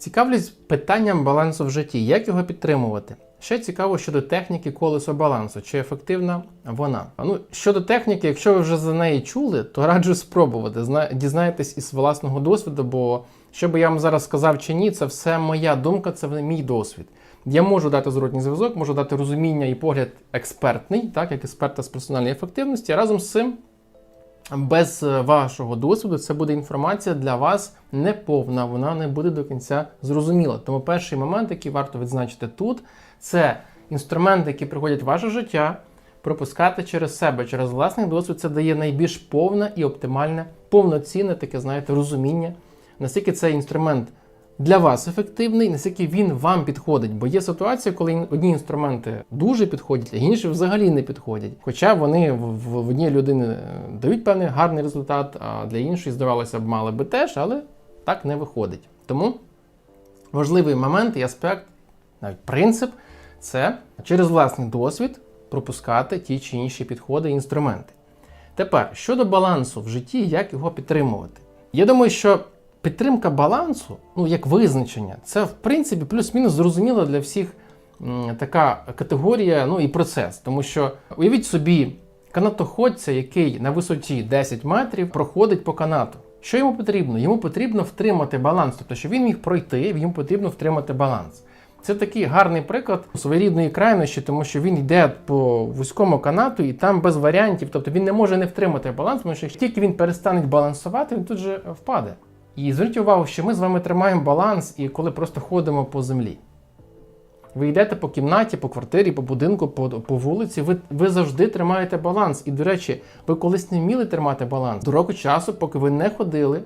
Цікавлюсь питанням балансу в житті, як його підтримувати. Ще цікаво щодо техніки колесо балансу, чи ефективна вона. Ну, щодо техніки, якщо ви вже за неї чули, то раджу спробувати. Зна... Дізнаєтесь із власного досвіду, бо що би я вам зараз сказав чи ні, це все моя думка, це мій досвід. Я можу дати зворотній зв'язок, можу дати розуміння і погляд експертний, так як експерта з персональної ефективності. Разом з цим без е, вашого досвіду це буде інформація для вас неповна, вона не буде до кінця зрозуміла. Тому перший момент, який варто відзначити тут, це інструменти, які приходять в ваше життя, пропускати через себе, через власний досвід. Це дає найбільш повне і оптимальне, повноцінне таке, знаєте, розуміння, наскільки цей інструмент для вас ефективний, наскільки він вам підходить. Бо є ситуація, коли одні інструменти дуже підходять, а інші взагалі не підходять. Хоча вони в, одній людини е, дають певний гарний результат, а для іншої, здавалося б, мали би теж, але так не виходить. Тому важливий момент і аспект, навіть принцип, це через власний досвід пропускати ті чи інші підходи і інструменти. Тепер щодо балансу в житті, як його підтримувати. Я думаю, що підтримка балансу, ну як визначення, це в принципі плюс-мінус зрозуміло для всіх така категорія, ну і процес. Тому що уявіть собі канатоходця, який на висоті 10 метрів проходить по канату. Що йому потрібно? Йому потрібно втримати баланс, тобто, щоб він міг пройти, йому потрібно втримати баланс. Це такий гарний приклад своєрідної крайнощі, тому що він йде по вузькому канату і там без варіантів, тобто він не може не втримати баланс, тому що тільки він перестане балансувати, він тут же впаде. І зверніть увагу, що ми з вами тримаємо баланс і коли просто ходимо по землі. Ви йдете по кімнаті, по квартирі, по будинку, по, по вулиці, ви, ви завжди тримаєте баланс. І, до речі, ви колись не вміли тримати баланс до року часу, поки ви не ходили.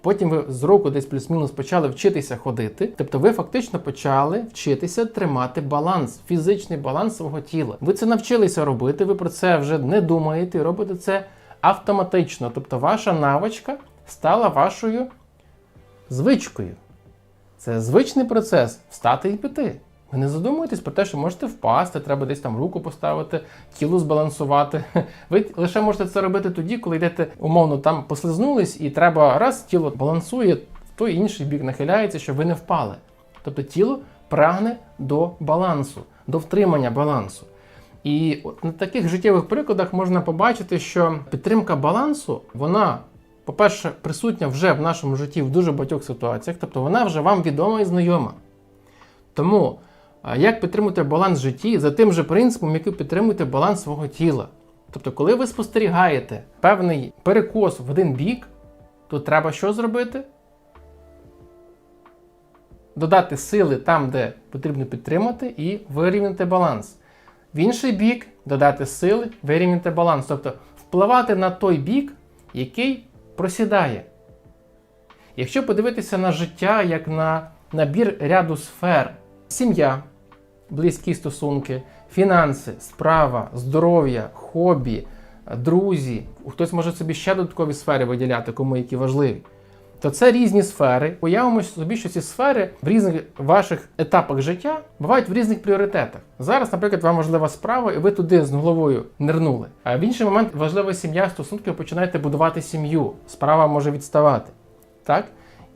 Потім ви з року десь плюс-мінус почали вчитися ходити. Тобто ви фактично почали вчитися тримати баланс, фізичний баланс свого тіла. Ви це навчилися робити, ви про це вже не думаєте, робите це автоматично. Тобто ваша навичка стала вашою звичкою. Це звичний процес встати і піти. Ви не задумуєтесь про те, що можете впасти, треба десь там руку поставити, тіло збалансувати. Ви лише можете це робити тоді, коли йдете умовно там послизнулись, і треба раз тіло балансує, в той інший бік нахиляється, щоб ви не впали. Тобто тіло прагне до балансу, до втримання балансу. І от на таких життєвих прикладах можна побачити, що підтримка балансу, вона, по-перше, присутня вже в нашому житті в дуже багатьох ситуаціях, тобто вона вже вам відома і знайома. Тому як підтримувати баланс в житті за тим же принципом, який підтримуєте баланс свого тіла. Тобто, коли ви спостерігаєте певний перекос в один бік, то треба що зробити? Додати сили там, де потрібно підтримати, і вирівняти баланс. В інший бік додати сили, вирівняти баланс. Тобто впливати на той бік, який просідає. Якщо подивитися на життя як на набір ряду сфер, сім'я, близькі стосунки, фінанси, справа, здоров'я, хобі, друзі, хтось може собі ще додаткові сфери виділяти, кому які важливі. То це різні сфери. Уявимо собі, що ці сфери в різних ваших етапах життя бувають в різних пріоритетах. Зараз, наприклад, вам важлива справа, і ви туди з головою нирнули. А в інший момент важлива сім'я, стосунки, ви починаєте будувати сім'ю. Справа може відставати. Так?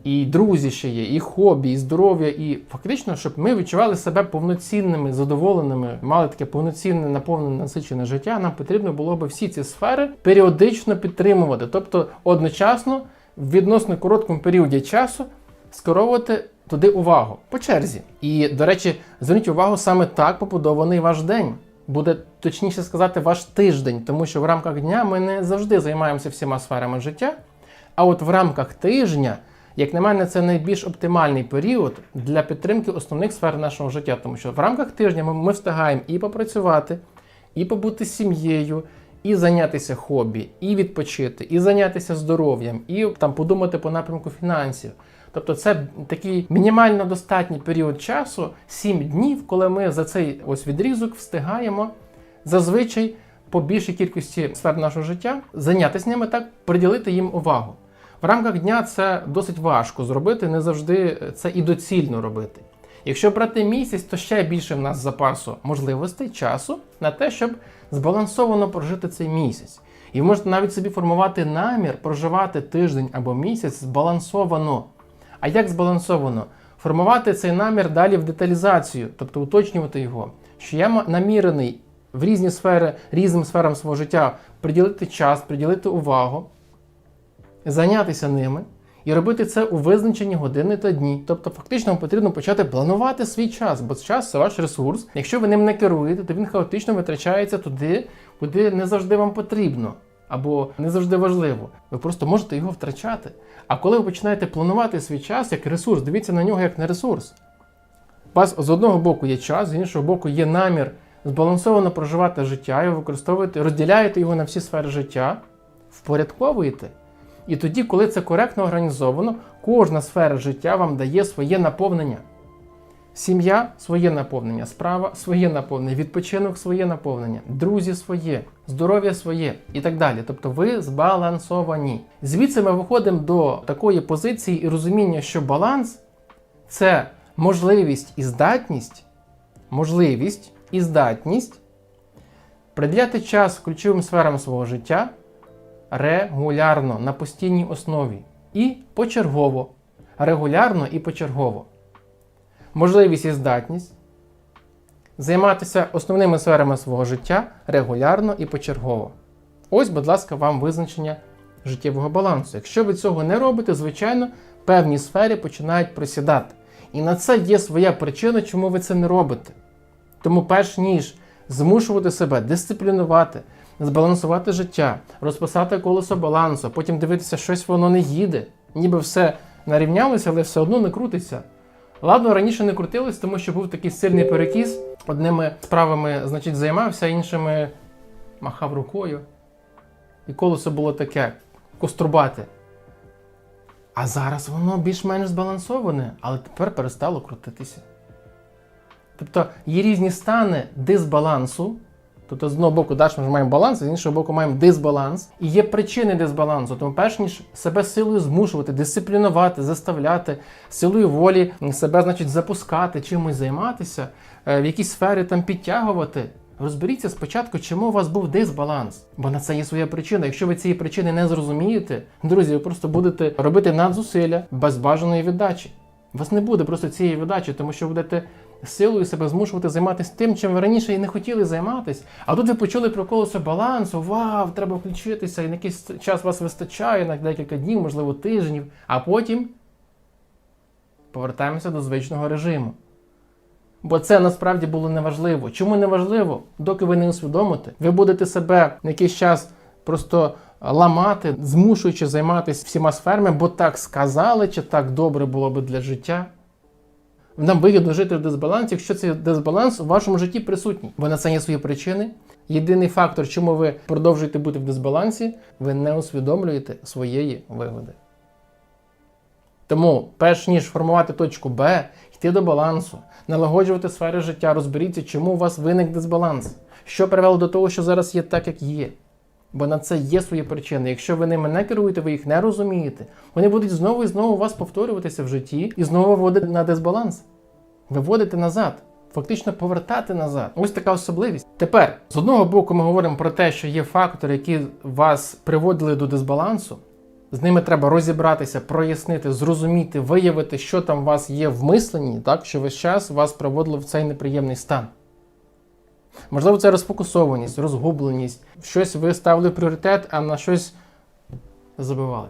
І друзі ще є, і хобі, і здоров'я, і фактично, щоб ми відчували себе повноцінними, задоволеними, мали таке повноцінне, наповнене насичене життя, нам потрібно було би всі ці сфери періодично підтримувати, тобто одночасно в відносно короткому періоді часу скеровувати туди увагу по черзі. І, до речі, зверніть увагу, саме так побудований ваш день. Буде точніше сказати, ваш тиждень, тому що в рамках дня ми не завжди займаємося всіма сферами життя. А от в рамках тижня. Як на мене, це найбільш оптимальний період для підтримки основних сфер нашого життя, тому що в рамках тижня ми, встигаємо і попрацювати, і побути з сім'єю, і зайнятися хобі, і відпочити, і зайнятися здоров'ям, і там подумати по напрямку фінансів. Тобто це такий мінімально достатній період часу, 7 днів, коли ми за цей ось відрізок встигаємо зазвичай по більшій кількості сфер нашого життя зайнятися ними так, приділити їм увагу. В рамках дня це досить важко зробити, не завжди це і доцільно робити. Якщо брати місяць, то ще більше в нас запасу можливостей, часу на те, щоб збалансовано прожити цей місяць. І ви можете навіть собі формувати намір проживати тиждень або місяць збалансовано. А як збалансовано? формувати цей намір далі в деталізацію, тобто уточнювати його, що я намірений в різні сфери, різним сферам свого життя приділити час, приділити увагу, зайнятися ними і робити це у визначені години та дні. Тобто, фактично, вам потрібно почати планувати свій час, бо час це ваш ресурс. Якщо ви ним не керуєте, то він хаотично витрачається туди, куди не завжди вам потрібно. Або не завжди важливо. Ви просто можете його втрачати. А коли ви починаєте планувати свій час як ресурс, дивіться на нього як на ресурс. У вас з одного боку є час, з іншого боку є намір збалансовано проживати життя і ви використовуєте, розділяєте його на всі сфери життя, впорядковуєте. І тоді, коли це коректно організовано, кожна сфера життя вам дає своє наповнення. Сім'я своє наповнення, справа своє наповнення, відпочинок своє наповнення, друзі своє, здоров'я своє і так далі. Тобто ви збалансовані. Звідси ми виходимо до такої позиції і розуміння, що баланс це можливість і здатність, можливість і здатність приділяти час ключовим сферам свого життя регулярно на постійній основі і почергово. Регулярно і почергово. Можливість і здатність займатися основними сферами свого життя регулярно і почергово. Ось, будь ласка, вам визначення життєвого балансу. Якщо ви цього не робите, звичайно, певні сфери починають просідати. І на це є своя причина, чому ви це не робите. Тому, перш ніж змушувати себе дисциплінувати, збалансувати життя, розписати колесо балансу, потім дивитися, щось воно не їде, ніби все нарівнялося, але все одно не крутиться. Ладно, раніше не крутилось, тому що був такий сильний перекіс. Одними справами, значить, займався, іншими махав рукою. І колесо було таке кострубате. А зараз воно більш-менш збалансоване, але тепер перестало крутитися. Тобто є різні стани дисбалансу. Тобто, з одного боку, даш, ми маємо баланс, з іншого боку, маємо дисбаланс. І є причини дисбалансу. Тому, перш ніж себе силою змушувати, дисциплінувати, заставляти, силою волі себе, значить, запускати, чимось займатися, е, в якісь сфери там підтягувати. Розберіться спочатку, чому у вас був дисбаланс, бо на це є своя причина. Якщо ви цієї причини не зрозумієте, друзі, ви просто будете робити надзусилля без бажаної віддачі. У вас не буде просто цієї віддачі, тому що будете силою себе змушувати займатися тим, чим ви раніше і не хотіли займатися. А тут ви почули про колесо балансу, вау, треба включитися, і на якийсь час вас вистачає на декілька днів, можливо, тижнів, а потім повертаємося до звичного режиму. Бо це насправді було неважливо. Чому неважливо? Доки ви не усвідомите, ви будете себе на якийсь час просто ламати, змушуючи займатися всіма сферами, бо так сказали, чи так добре було би для життя. Нам вигідно жити в дисбалансі, якщо цей дисбаланс у вашому житті присутній. Бо на це є свої причини. Єдиний фактор, чому ви продовжуєте бути в дисбалансі, ви не усвідомлюєте своєї вигоди. Тому, перш ніж формувати точку Б, йти до балансу, налагоджувати сфери життя, розберіться, чому у вас виник дисбаланс, що привело до того, що зараз є так, як є. Бо на це є свої причини. Якщо ви ними не керуєте, ви їх не розумієте, вони будуть знову і знову у вас повторюватися в житті і знову вводити на дисбаланс. Виводити назад, фактично повертати назад. Ось така особливість. Тепер, з одного боку, ми говоримо про те, що є фактори, які вас приводили до дисбалансу. З ними треба розібратися, прояснити, зрозуміти, виявити, що там у вас є в мисленні, так, що весь час вас приводило в цей неприємний стан. Можливо, це розфокусованість, розгубленість, щось ви ставили пріоритет, а на щось забивали.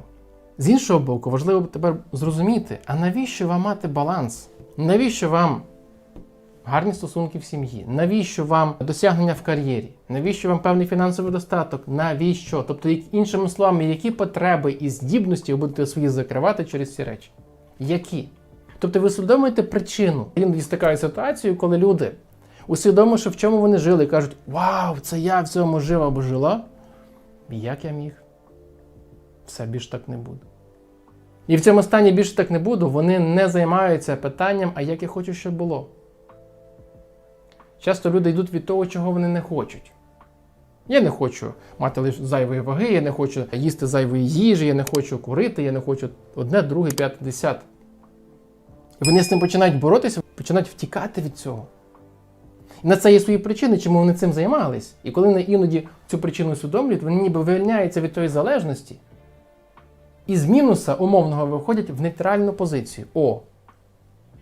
З іншого боку, важливо тепер зрозуміти, а навіщо вам мати баланс? Навіщо вам гарні стосунки в сім'ї? Навіщо вам досягнення в кар'єрі? Навіщо вам певний фінансовий достаток? Навіщо? Тобто, іншими словами, які потреби і здібності ви будете свої закривати через ці речі? Які? Тобто ви усвідомлюєте причину. Іноді стикаю з ситуацією, коли люди, усвідомивши, в чому вони жили, і кажуть: Вау, це я в цьому жив або жила. Як я міг? Все більш так не буде. І в цьому стані більше так не буду, вони не займаються питанням, а як я хочу, щоб було. Часто люди йдуть від того, чого вони не хочуть. Я не хочу мати лише зайвої ваги, я не хочу їсти зайвої їжі, я не хочу курити, я не хочу одне, друге, п'яте, десяте. І вони з цим починають боротися, починають втікати від цього. На це є свої причини, чому вони цим займались. І коли вони іноді цю причину усвідомлюють, вони ніби вивільняються від тої залежності. І з мінуса умовного виходять в нейтральну позицію. О,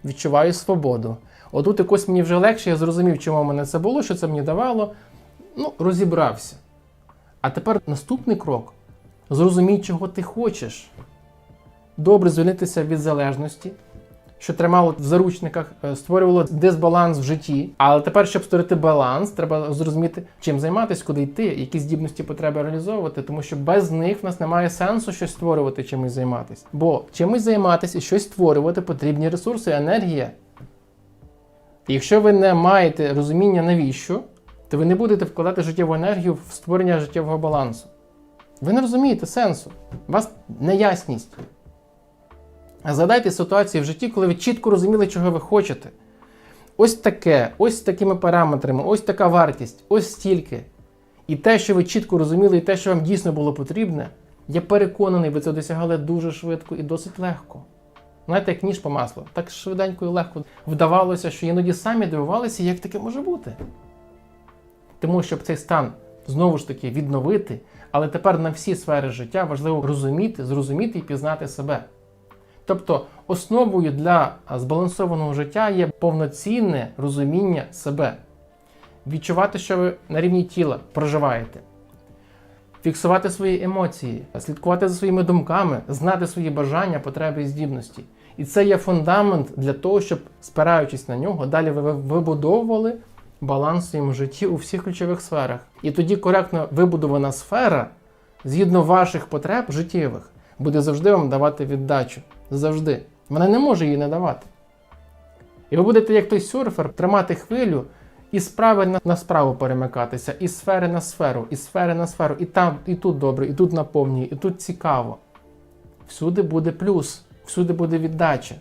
відчуваю свободу. Отут якось мені вже легше, я зрозумів, чому в мене це було, що це мені давало. Ну, розібрався. А тепер наступний крок: зрозумій, чого ти хочеш. Добре звільнитися від залежності, що тримало в заручниках, е, створювало дисбаланс в житті. Але тепер, щоб створити баланс, треба зрозуміти, чим займатися, куди йти, які здібності потреби реалізовувати, тому що без них в нас немає сенсу щось створювати, чимось займатися. Бо чимось займатися і щось створювати потрібні ресурси, енергія. І якщо ви не маєте розуміння навіщо, то ви не будете вкладати життєву енергію в створення життєвого балансу. Ви не розумієте сенсу. У вас неясність. Згадайте ситуації в житті, коли ви чітко розуміли, чого ви хочете. Ось таке, ось з такими параметрами, ось така вартість, ось стільки. І те, що ви чітко розуміли, і те, що вам дійсно було потрібне, я переконаний, ви це досягали дуже швидко і досить легко. Знаєте, як ніж по маслу, так швиденько і легко вдавалося, що іноді самі дивувалися, як таке може бути. Тому щоб цей стан знову ж таки відновити, але тепер на всі сфери життя важливо розуміти, зрозуміти і пізнати себе. Тобто основою для збалансованого життя є повноцінне розуміння себе, відчувати, що ви на рівні тіла проживаєте, фіксувати свої емоції, слідкувати за своїми думками, знати свої бажання, потреби і здібності. І це є фундамент для того, щоб, спираючись на нього, далі ви вибудовували баланс в своєму житті у всіх ключових сферах. І тоді коректно вибудована сфера, згідно ваших потреб життєвих, буде завжди вам давати віддачу. Завжди. Вона не може її не давати. І ви будете, як той серфер, тримати хвилю і справи на, справу перемикатися, і сфери на сферу, і сфери на сферу, і там, і тут добре, і тут наповнює, і тут цікаво. Всюди буде плюс, всюди буде віддача.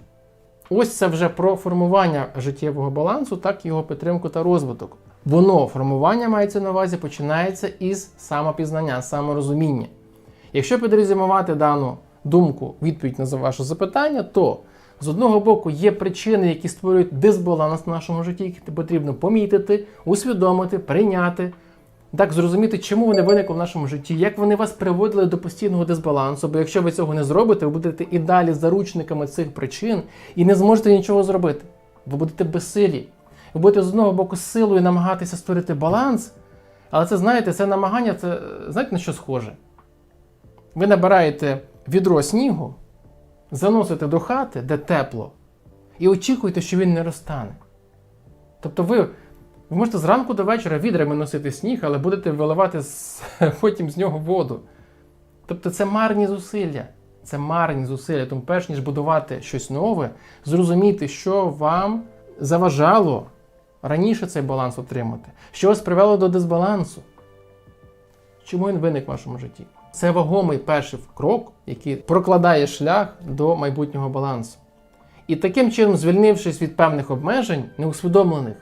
Ось це вже про формування життєвого балансу, так його підтримку та розвиток. Воно формування мається на увазі, починається із самопізнання, саморозуміння. Якщо підрезюмувати дану думку, відповідь на ваше запитання, то з одного боку є причини, які створюють дисбаланс в нашому житті, які потрібно помітити, усвідомити, прийняти, так зрозуміти, чому вони виникли в нашому житті, як вони вас приводили до постійного дисбалансу. Бо якщо ви цього не зробите, ви будете і далі заручниками цих причин і не зможете нічого зробити. Ви будете безсилі. Ви будете з одного боку силою намагатися створити баланс, але це знаєте, це намагання, це знаєте на що схоже? Ви набираєте відро снігу, заносите до хати, де тепло, і очікуєте, що він не розтане. Тобто ви, ви можете зранку до вечора відрами носити сніг, але будете виливати з, потім з нього воду. Тобто це марні зусилля. Це марні зусилля. Тому перш ніж будувати щось нове, зрозуміти, що вам заважало раніше цей баланс отримати, що вас привело до дисбалансу. Чому він виник в вашому житті? Це вагомий перший крок, який прокладає шлях до майбутнього балансу. І таким чином, звільнившись від певних обмежень, неусвідомлених,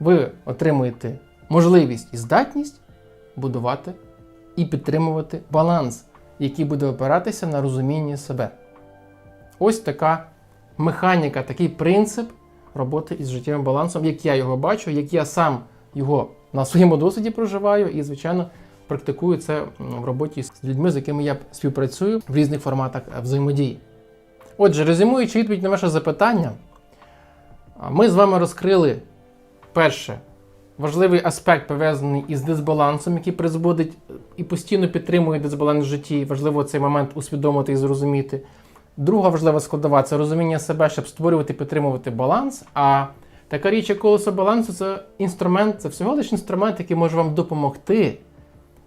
ви отримуєте можливість і здатність будувати і підтримувати баланс, який буде опиратися на розумінні себе. Ось така механіка, такий принцип роботи із життєвим балансом, як я його бачу, як я сам його на своєму досвіді проживаю, і, звичайно, практикую це в роботі з людьми, з якими я співпрацюю в різних форматах взаємодії. Отже, резюмуючи відповідь на ваше запитання, ми з вами розкрили перше важливий аспект, пов'язаний із дисбалансом, який призводить і постійно підтримує дисбаланс в житті. Важливо цей момент усвідомити і зрозуміти. Друга важлива складова це розуміння себе, щоб створювати і підтримувати баланс. А така річ, як колесо балансу, це інструмент, це всього лише інструмент, який може вам допомогти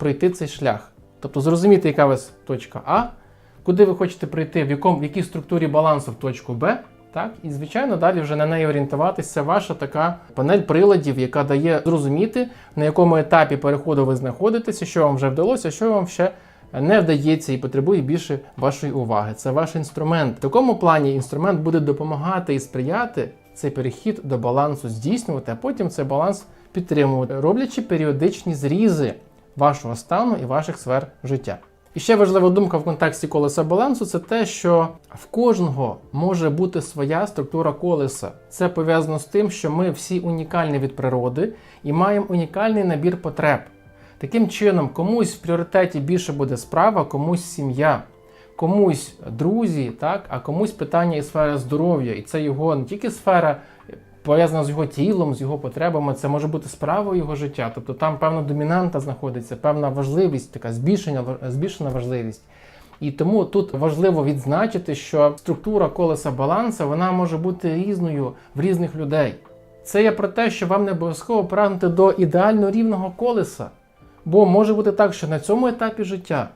пройти цей шлях. Тобто зрозуміти, яка у вас точка А, куди ви хочете прийти, в, якому, в якій структурі балансу в точку Б. Так, і звичайно, далі вже на неї орієнтуватися. Ваша така панель приладів, яка дає зрозуміти, на якому етапі переходу ви знаходитеся, що вам вже вдалося, що вам ще не вдається і потребує більше вашої уваги. Це ваш інструмент. В такому плані інструмент буде допомагати і сприяти цей перехід до балансу здійснювати, а потім цей баланс підтримувати, роблячи періодичні зрізи вашого стану і ваших сфер життя. І ще важлива думка в контексті колеса балансу це те, що в кожного може бути своя структура колеса. Це пов'язано з тим, що ми всі унікальні від природи і маємо унікальний набір потреб. Таким чином, комусь в пріоритеті більше буде справа, комусь сім'я, комусь друзі, так, а комусь питання і сфера здоров'я. І це його не тільки сфера пов'язана з його тілом, з його потребами, це може бути справою його життя. Тобто там певна домінанта знаходиться, певна важливість, така збільшена, збільшена важливість. І тому тут важливо відзначити, що структура колеса баланса вона може бути різною в різних людей. Це є про те, що вам не обов'язково прагнути до ідеально рівного колеса. Бо може бути так, що на цьому етапі життя,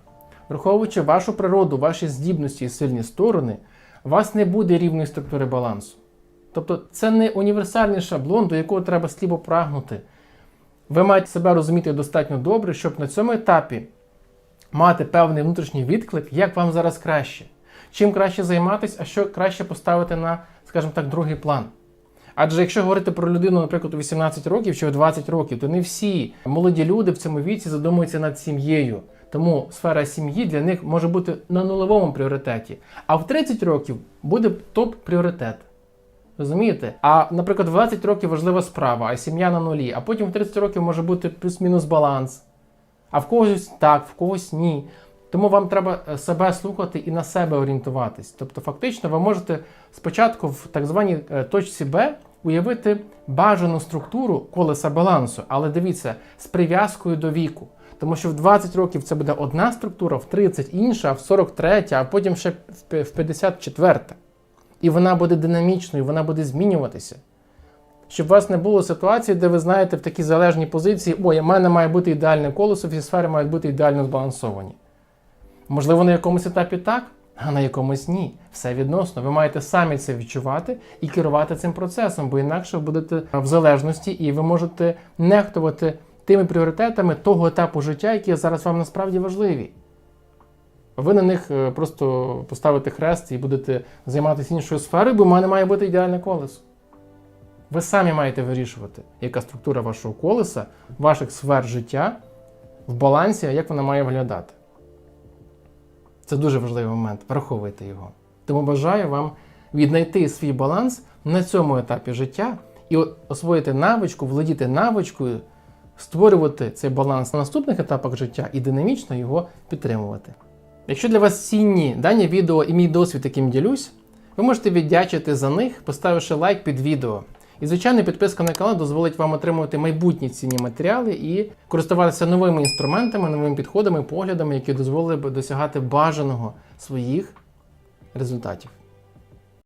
враховуючи вашу природу, ваші здібності і сильні сторони, у вас не буде рівної структури балансу. Тобто це не універсальний шаблон, до якого треба сліпо прагнути. Ви маєте себе розуміти достатньо добре, щоб на цьому етапі мати певний внутрішній відклик, як вам зараз краще. Чим краще займатися, а що краще поставити на, скажімо так, другий план. Адже якщо говорити про людину, наприклад, у 18 років чи у 20 років, то не всі молоді люди в цьому віці задумуються над сім'єю. Тому сфера сім'ї для них може бути на нульовому пріоритеті. А в 30 років буде топ-пріоритет. Розумієте? А, наприклад, в 20 років важлива справа, а сім'я на нулі, а потім в 30 років може бути плюс-мінус баланс. А в когось так, в когось ні. Тому вам треба е, себе слухати і на себе орієнтуватись. Тобто, фактично, ви можете спочатку в так званій е, точці Б уявити бажану структуру колеса балансу, але дивіться, з прив'язкою до віку. Тому що в 20 років це буде одна структура, в 30 інша, в 43, а потім ще в 54. І вона буде динамічною, вона буде змінюватися. Щоб у вас не було ситуації, де ви знаєте в такій залежній позиції, ой, у мене має бути ідеальне колесо, всі сфери мають бути ідеально збалансовані. Можливо, на якомусь етапі так, а на якомусь ні. Все відносно. Ви маєте самі це відчувати і керувати цим процесом, бо інакше ви будете в залежності і ви можете нехтувати тими пріоритетами того етапу життя, які зараз вам насправді важливі. Ви на них е, просто поставите хрест і будете займатися іншою сферою, бо в мене має бути ідеальне колесо. Ви самі маєте вирішувати, яка структура вашого колеса, ваших сфер життя в балансі, а як вона має виглядати. Це дуже важливий момент. Враховуйте його. Тому бажаю вам віднайти свій баланс на цьому етапі життя і освоїти навичку, володіти навичкою, створювати цей баланс на наступних етапах життя і динамічно його підтримувати. Якщо для вас цінні дані відео і мій досвід, яким ділюсь, ви можете віддячити за них, поставивши лайк під відео. І, звичайно, підписка на канал дозволить вам отримувати майбутні цінні матеріали і користуватися новими інструментами, новими підходами, поглядами, які дозволили б досягати бажаного своїх результатів.